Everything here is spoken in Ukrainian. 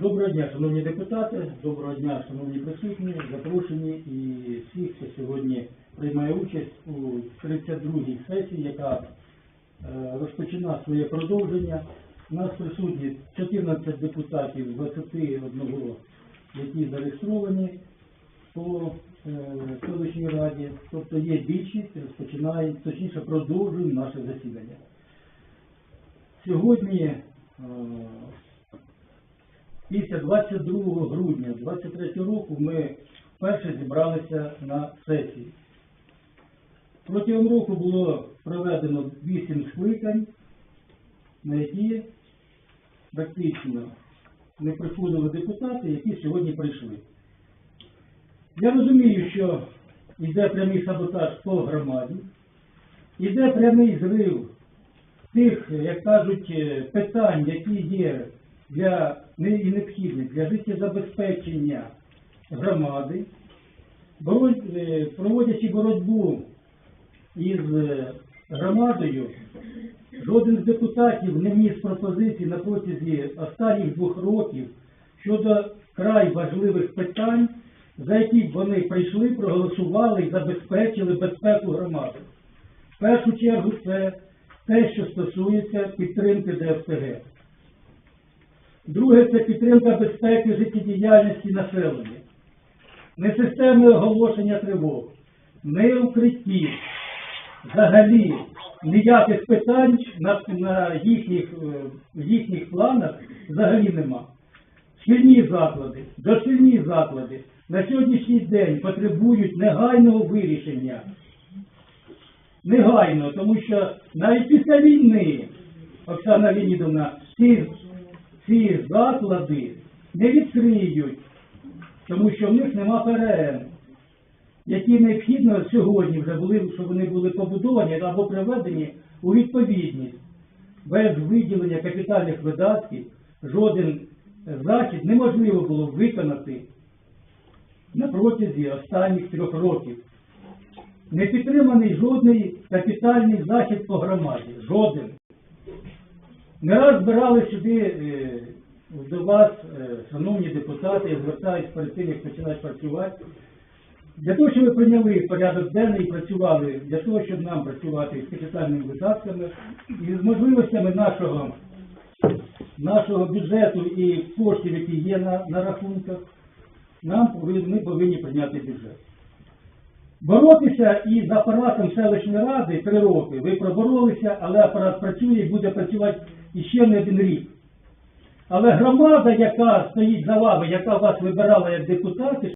Доброго дня, шановні депутати, доброго дня, шановні присутні, запрошені. І всіх, хто сьогодні приймає участь у 32-й сесії, яка е, розпочина своє продовження. У нас присутні 14 депутатів з 21, які зареєстровані по е, селищній раді, тобто є більшість, розпочинаємо, точніше продовжуємо наше засідання. Сьогодні після 22 грудня 23 року ми вперше зібралися на сесії. Протягом року було проведено 8 скликань, на які практично не приходили депутати, які сьогодні прийшли. Я розумію, що йде прямий саботаж по громаді, йде прямий зрив тих, як кажуть, е, питань, які є для і необхідні для життєзабезпечення громади, е, проводячи боротьбу із е, громадою, жоден з депутатів не вніс пропозицій на протязі останніх двох років щодо край важливих питань, за які вони прийшли, проголосували і забезпечили безпеку громади. В першу чергу це те, що стосується підтримки ДФТГ. Друге це підтримка безпеки життєдіяльності населення. Не системи оголошення тривог, не укриттів, взагалі ніяких питань на, на їхніх, е, в їхніх планах взагалі нема. Шкільні заклади, дошкільні заклади на сьогоднішній день потребують негайного вирішення. Негайно, тому що навіть після війни, Оксана Леонідовна, ці, ці заклади не відкриють, тому що в них нема ПРМ, які необхідно сьогодні вже були, щоб вони були побудовані або приведені у відповідність. Без виділення капітальних видатків жоден захід неможливо було виконати на протязі останніх трьох років. Не підтриманий жодний капітальний захід по громаді. Жоден. Не раз збирали сюди е, до вас, е, шановні депутати, я звертаюсь перед тим, як починають працювати. Для того, щоб ви прийняли порядок денний і працювали, для того, щоб нам працювати з капітальними видатками і з можливостями нашого, нашого бюджету і коштів, які є на, на рахунках, нам повинні, ми повинні прийняти бюджет. Боротися із апаратом селищної ради три роки. Ви проборолися, але апарат працює і буде працювати іще не один рік. Але громада, яка стоїть за вами, яка вас вибирала як депутатів,